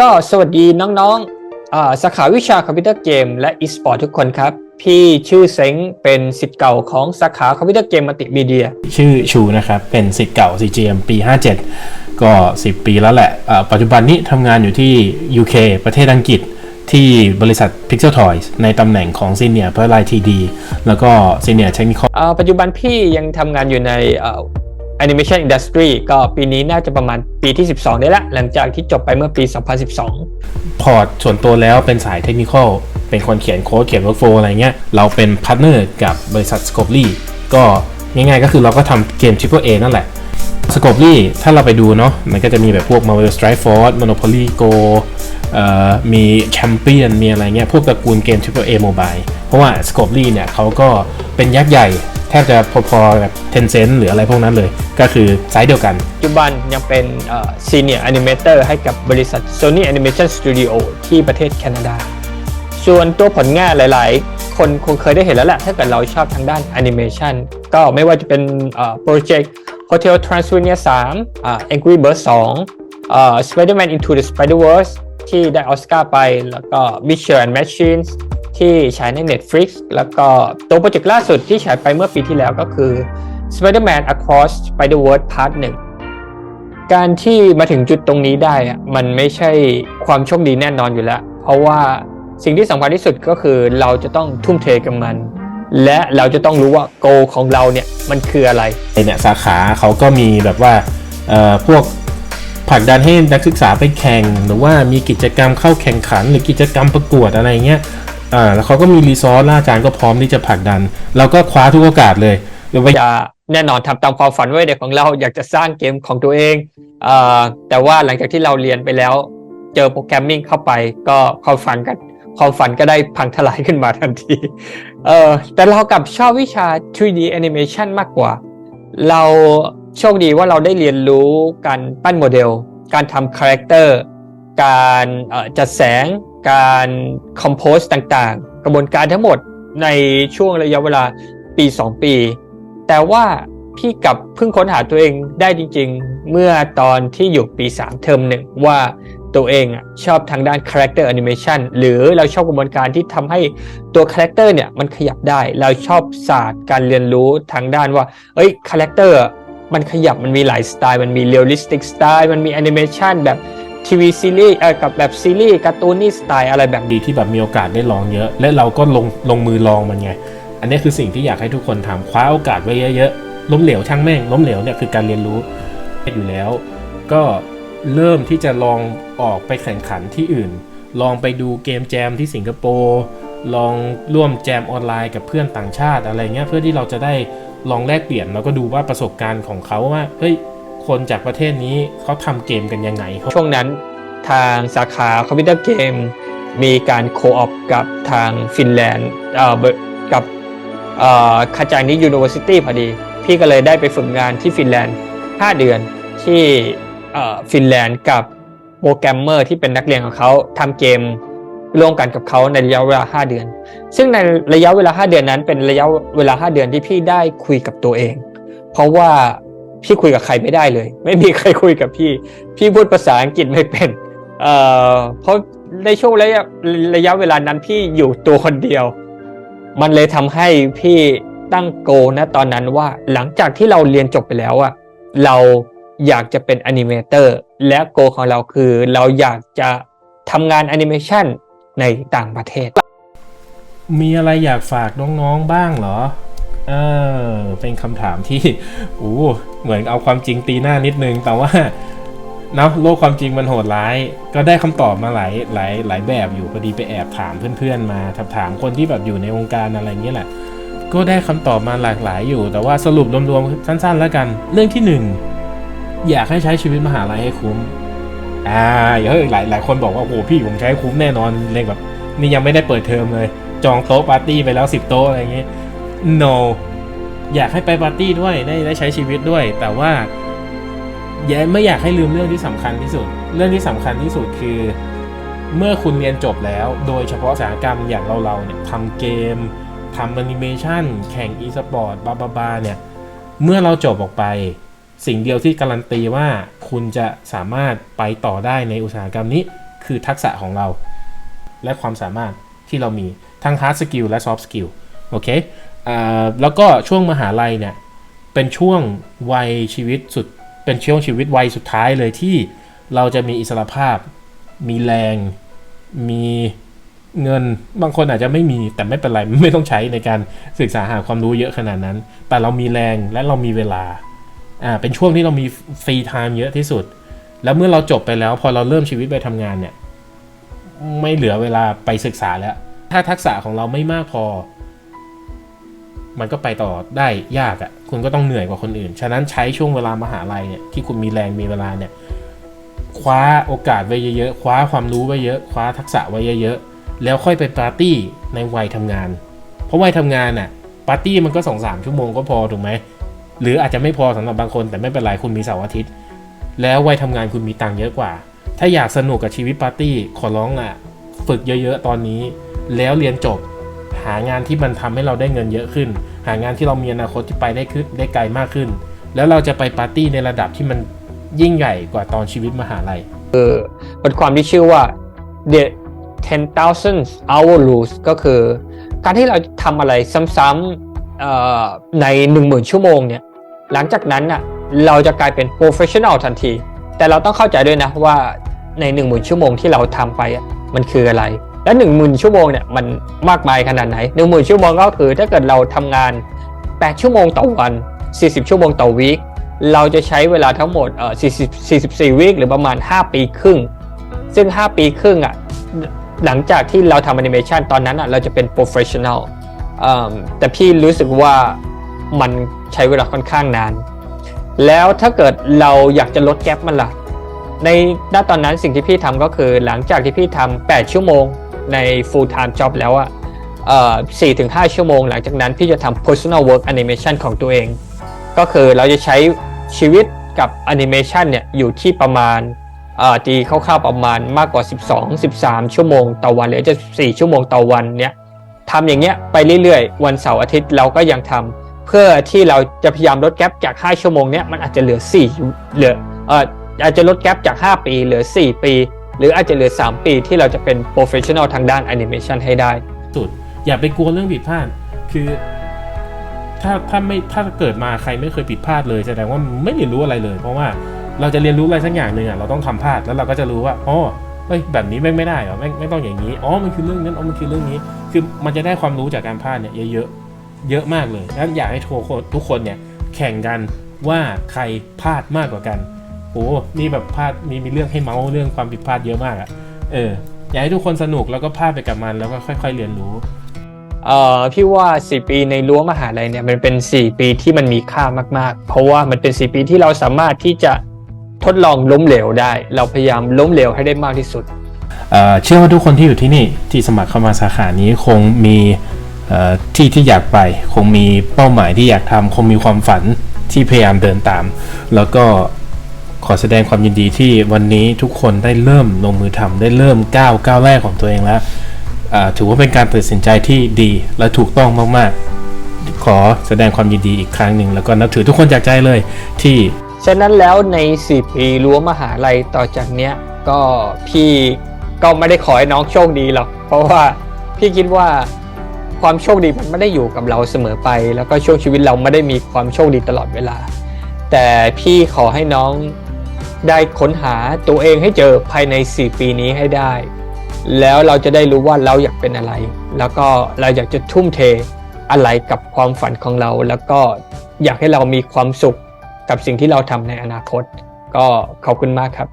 ก็สวัสดีน้องๆอ่าสาขาวิชาคอมพิวเตอร์เกมและ e-sport ทุกคนครับ พี่ชื่อเซ้งเป็นสิทธิ์เก่าของสาขาคอมพิวเตอร์เกมมัลติมีเดีย ชื่อชูนะครับ เป็นสิทธิ์เก่า CGM ปี 57 ก็ 10 ปีแล้วแหละอ่าปัจจุบันนี้ทำงานอยู่ที่ UK ประเทศอังกฤษที่บริษัท Pixel Toys ในตำแหน่งของ Senior p e r l i TD แล้วก็ Senior Technical อ่าปัจจุบันพี่ยังทำงานอยู่ในอ่า animation industry ก็ปีนี้น่าจะประมาณปีที่ 12 ได้ละ หลังจากที่จบไปเมื่อปี 2012 พอร์ตส่วนตัวแล้วเป็นสายเทคนิคอลเป็นคนเขียนโค้ดเขียน workflow อะไรเงี้ย เราเป็นพาร์ทเนอร์กับบริษัท Scopely ก็ง่ายๆก็คือเราก็ทำเกม Triple A นั่นแหละ Scopely ถ้าเราไปดูเนาะมันก็จะมีแบบพวก Marvel Strike Force Monopoly Go เอ่อมี Champion มีอะไรเงี้ย พวกตระกูลเกม Triple A Mobile เพราะว่า Scopely เนี่ยเขาก็เป็นยักษ์ใหญ่ แทบจะพอๆกับ Tencent หรืออะไรพวกนั้นเลย ก็คือไซส์เดียวกัน ปัจจุบันยังเป็นเอ่อ senior animator ให้กับบริษัท Sony Animation Studio ที่ประเทศแคนาดา ส่วนตัวผลงานหลาย ๆ คนคงเคยได้เห็นแล้วแหละ ถ้าเกิดเราชอบทางด้านแอนิเมชันก็ไม่ว่าจะเป็นโปรเจกต์ Hotel Transylvania 3อ่า Angry Birds 2อ่า Spider-Man Into the Spider-Verse ที่ได้ออสการ์ไป แล้วก็ Mission and Machines ที่ฉายใน Netflix แล้วก็ตัวโปรเจกต์ล่าสุดที่ฉายไปเมื่อปีที่แล้วก็คือ Spider-Man Across Spider-Verse Part 1 การที่มาถึงจุดตรงนี้ได้มันไม่ใช่ความโชคดีแน่นอนอยู่แล้ว เพราะว่าสิ่งที่สำคัญที่สุดก็คือเราจะต้องทุ่มเทกับมัน และเราจะต้องรู้ว่าโกของเราเนี่ยมันคืออะไรเนี่ยสาขาเขาก็มีแบบว่าพวกผลักดันให้นักศึกษาไปแข่ง หรือว่ามีกิจกรรมเข้าแข่งขัน หรือกิจกรรมประกวดอะไรเงี้ย อ่าแล้วเขาก็มีรีซอสล่าอาจารย์ก็พร้อมที่จะผลักดัน เราก็คว้าทุกโอกาสเลยหรือว่าจะแน่นอนทำตามความฝันไว้เด็กของเราอยากจะสร้างเกมของตัวเองเออแต่ว่าหลังจากที่เราเรียนไปแล้ว เจอโปรแกรมมิ่งเข้าไปก็ความฝันก็ความฝันก็ได้พังทลายขึ้นมาทันทีเออแต่เรากลับชอบวิชา 3D animation มากกว่า เราโชคดีว่าเราได้เรียนรู้การปั้นโมเดล การทำคาแรคเตอร์ การจัดแสง การคอมโพสต่างๆ กระบวนการทั้งหมดในช่วงระยะเวลาปี 2 ปี แต่ว่าพี่กับเพิ่งค้นหาตัวเองได้จริง ๆ เมื่อตอนที่อยู่ปี 3 เทอมหนึ่งว่าตัวเองอะชอบทางด้าน Character Animation หรือเราชอบกระบวนการที่ทำให้ตัว Character เนี่ยมันขยับได้ เราชอบศาสตร์การเรียนรู้ทางด้านว่า เอ้ย Character มันขยับมันมีหลายสไตล์ มันมี Realistic Style มันมี Animation แบบ ทีวีซีรีส์กับแบบซีรีส์การ์ตูนนี่สไตล์อะไรแบบดีที่แบบมีโอกาสได้ลองเยอะ และเราก็ลงลงมือลองมันไง อันนี้คือสิ่งที่อยากให้ทุกคนทำคว้าโอกาสไว้เยอะๆล้มเหลวช่างแม่งล้มเหลวเนี่ยคือการเรียนรู้อยู่แล้ว ก็เริ่มที่จะลองออกไปแข่งขันที่อื่น ลองไปดูเกมแจมที่สิงคโปร์ลองร่วมแจมออนไลน์กับเพื่อนต่างชาติอะไรเงี้ยเพื่อที่เราจะได้ลองแลกเปลี่ยนแล้วก็ดูว่าประสบการณ์ของเขาว่าเฮ้ย คนจากประเทศนี้เขาทำเกมกันยังไงเขาช่วงนั้นทางสาขาคอมพิวเตอร์เกม มีการโคออปกับทางฟินแลนด์กับคาจานิยูนิเวอร์ซิตี้พอดี พี่ก็เลยได้ไปฝึกงานที่ฟินแลนด์ 5 เดือนที่ฟินแลนด์กับโปรแกรมเมอร์ที่เป็นนักเรียนของเขาทำเกมร่วมกันกับเขาในระยะเวลา 5 เดือน ซึ่งในระยะเวลา 5 เดือนนั้นเป็นระยะเวลา 5 เดือนที่พี่ได้คุยกับตัวเอง เพราะว่า พี่คุยกับใครไม่ได้เลย ไม่มีใครคุยกับพี่ พี่พูดภาษาอังกฤษไม่เป็นเอ่อเพราะในช่วงระยะระยะเวลานั้นพี่อยู่ตัวคนเดียว มันเลยทำให้พี่ตั้งโกนะตอนนั้นว่าหลังจากที่เราเรียนจบไปแล้วอะเราอยากจะเป็นแอนิเมเตอร์และโกของเราคือเราอยากจะทำงานแอนิเมชันในต่างประเทศ มีอะไรอยากฝากน้องๆบ้างเหรอ เออเป็นคำถามที่โอ้เหมือนเอาความจริงตีหน้านิดนึง แต่ว่าเนาะโลกความจริงมันโหดร้าย ก็ได้คำตอบมาหลายหลายหลายแบบอยู่พอดีไปแอบถามเพื่อนๆมาถามคนที่แบบอยู่ในวงการอะไรเงี้ยแหละ ก็ได้คำตอบมาหลากหลายอยู่ แต่ว่าสรุปรวมๆสั้น ๆ แล้วกัน เรื่องที่หนึ่งอยากให้ใช้ชีวิตมหาลัยให้คุ้ม อ่าเฮ้ยหลายหลายคนบอกว่าโอ้โหพี่ผมใช้คุ้มแน่นอนเลยแบบนี่ยังไม่ได้เปิดเทอมเลย จองโต๊ะปาร์ตี้ไปแล้วสิบโต๊ะอะไรเงี้ย no อยากให้ไปปาร์ตี้ด้วยได้ได้ใช้ชีวิตด้วย แต่ว่าอย่าไม่อยากให้ลืมเรื่องที่สำคัญที่สุด เรื่องที่สำคัญที่สุดคือ เมื่อคุณเรียนจบแล้ว โดยเฉพาะสาหกรรมอย่างเราๆเนี่ยทำเกมทำแอนิเมชันแข่งอีสปอร์ตบาบาบาเนี่ย เมื่อเราจบออกไป สิ่งเดียวที่การันตีว่าคุณจะสามารถไปต่อได้ในอุตสาหกรรมนี้ คือทักษะของเรา และความสามารถที่เรามีทั้ง hard skill และ soft skill โอเค แล้วก็ช่วงมหาลัยเนี่ยเป็นช่วงวัยชีวิตสุด เป็นช่วงชีวิตวัยสุดท้ายเลยที่เราจะมีอิสระภาพ มีแรง มีเงินบางคนอาจจะไม่มีแต่ไม่เป็นไรไม่ต้องใช้ในการศึกษาหาความรู้เยอะขนาดนั้น แต่เรามีแรงและเรามีเวลาอ่าเป็นช่วงที่เรามีฟรีไทม์เยอะที่สุด แล้วเมื่อเราจบไปแล้วพอเราเริ่มชีวิตไปทำงานเนี่ย ไม่เหลือเวลาไปศึกษาแล้ว ถ้าทักษะของเราไม่มากพอ มันก็ไปต่อได้ยากอะ่ะ คุณก็ต้องเหนื่อยกว่าคนอื่น ฉะนั้นใช้ช่วงเวลามหาลัยเนี่ยที่คุณมีแรงมีเวลาเนี่ยคว้าโอกาสไว้เยอะๆ คว้าความรู้ไว้เยอะ คว้าทักษะไว้เยอะๆ แล้วค่อยไปปาร์ตี้ในวัยทำงาน เพราะวัยทำงานน่ะปาร์ตี้มันก็สองสามชั่วโมงก็พอถูกไหม หรืออาจจะไม่พอสำหรับบางคนแต่ไม่เป็นไรคุณมีเสาร์อาทิตย์ แล้ววัยทำงานคุณมีตังค์เยอะกว่า ถ้าอยากสนุกกับชีวิตปาร์ตี้ขอร้องอะ ฝึกเยอะๆ ตอนนี้ แล้วเรียนจบ หางานที่มันทำให้เราได้เงินเยอะขึ้น หางานที่เรามีอนาคตที่ไปได้ขึ้นได้ไกลมากขึ้น แล้วเราจะไปปาร์ตี้ในระดับที่มันยิ่งใหญ่กว่าตอนชีวิตมหาลัยบทความที่ชื่อว่า the 10,000 hour rules ก็คือ การที่เราทำอะไรซ้ำๆใน 10,000 ชั่วโมงเนี่ย หลังจากนั้นน่ะเราจะกลายเป็น professional ทันที แต่เราต้องเข้าใจด้วยนะว่าใน 10,000 ชั่วโมงที่เราทำไปมันคืออะไร และ10,000ชั่วโมงเนี่ยมันมากมายขนาดไหน10,000ชั่วโมงก็คือถ้าเกิดเราทำงาน 8 ชั่วโมงต่อวัน 40 ชั่วโมงต่อวีคเราจะใช้เวลาทั้งหมดเอ่อ40 44 วีคหรือประมาณ 5 ปีครึ่ง ซึ่ง 5 ปีครึ่งอะหลังจากที่เราทำแอนิเมชันตอนนั้นอะเราจะเป็นโปรเฟชชั่น a ลแต่พี่รู้สึกว่ามันใช้เวลาค่อนข้างนาน แล้วถ้าเกิดเราอยากจะลดแกลบมันล่ะ ในณตอนนั้นสิ่งที่พี่ทำก็คือหลังจากที่พี่ทำ8ชั่วโมง ใน full time job แล้วอะเอ่ถึง5ชั่วโมงหลังจากนั้นพี่จะทำ personal work animation ของตัวเอง ก็คือเราจะใช้ชีวิตกับแอนิเมชันเนี่ยอยู่ที่ประมาณตีคร่าวๆประมาณมากกว่า 12 13 ชั่วโมงต่อวันหรือจะ4ชั่วโมงต่อวันเนี่ยทำอย่างเงี้ยไปเรื่อยๆ วันเสาร์อาทิตย์เราก็ยังทำเพื่อที่เราจะพยายามลดแกลบจาก 5 ชั่วโมงเนี้ยมันอาจจะเหลือ 4 เหลือเอ่ออาจจะลดแกลบจาก 5 ปีเหลือ 4 ปี หรืออาจจะเหลือ 3 ปีที่เราจะเป็นโปรเฟชชั่นอลทางด้านแอนิเมชันให้ได้ สุด อย่าไปกลัวเรื่องผิดพลาด คือ ถ้าถ้าไม่ถ้าเกิดมาใครไม่เคยผิดพลาดเลยแสดงว่าไม่เรียนรู้อะไรเลย เพราะว่าเราจะเรียนรู้อะไรสักอย่างหนึ่งอะเราต้องทำพลาดแล้วเราก็จะรู้ว่าอ๋อเฮ้ยแบบนี้ไม่งไม่ได้เหรอไม่งไม่ต้องอย่างนี้อ๋อมันคือเรื่องนั้นอ๋อมันคือเรื่องนี้ คือมันจะได้ความรู้จากการพลาดเนี่ยเยอะๆเยอะมากเลยแล้วอยากให้ทุกคนทุกคนเนี่ยแข่งกันว่าใครพลาดมากกว่ากัน โอ้นี่แบบพลาดมีมีเรื่องให้เมาส์เรื่องความผิดพลาดเยอะมากอะ เออ อยากให้ทุกคนสนุกแล้วก็พลาดไปกับมันแล้วก็ค่อย ๆ เรียนรู้ เอ่อพี่ว่า 4 ปีในรั้วมหาลัยเนี่ยมันเป็น 4 ปีที่มันมีค่ามาก ๆ เพราะว่ามันเป็น 4 ปีที่เราสามารถที่จะทดลองล้มเหลวได้ เราพยายามล้มเหลวให้ได้มากที่สุด เอ่อเชื่อว่าทุกคนที่อยู่ที่นี่ที่สมัครเข้ามาสาขานี้คงมีเอ่อที่ที่อยากไป คงมีเป้าหมายที่อยากทำคงมีความฝันที่พยายามเดินตาม แล้วก็ ขอแสดงความยินดีที่วันนี้ทุกคนได้เริ่มลงมือทำได้เริ่มก้าวก้าวแรกของตัวเองแล้วถือว่าเป็นการตัดสินใจที่ดีและถูกต้องมากๆ ขอแสดงความยินดีอีกครั้งหนึ่งแล้วก็นับถือทุกคนจากใจเลยที่ ฉะนั้นแล้วใน 4 ปีรั้วมหาลัยต่อจากเนี้ยก็พี่ก็ไม่ได้ขอให้น้องโชคดีหรอกเพราะว่าพี่คิดว่าความโชคดีมันไม่ได้อยู่กับเราเสมอไป แล้วก็ช่วงชีวิตเราไม่ได้มีความโชคดีตลอดเวลา แต่พี่ขอให้น้อง ได้ค้นหาตัวเองให้เจอภายใน 4 ปีนี้ให้ได้ แล้วเราจะได้รู้ว่าเราอยากเป็นอะไร แล้วก็เราอยากจะทุ่มเทอะไรกับความฝันของเรา แล้วก็อยากให้เรามีความสุขกับสิ่งที่เราทำในอนาคต ก็ขอบคุณมากครับ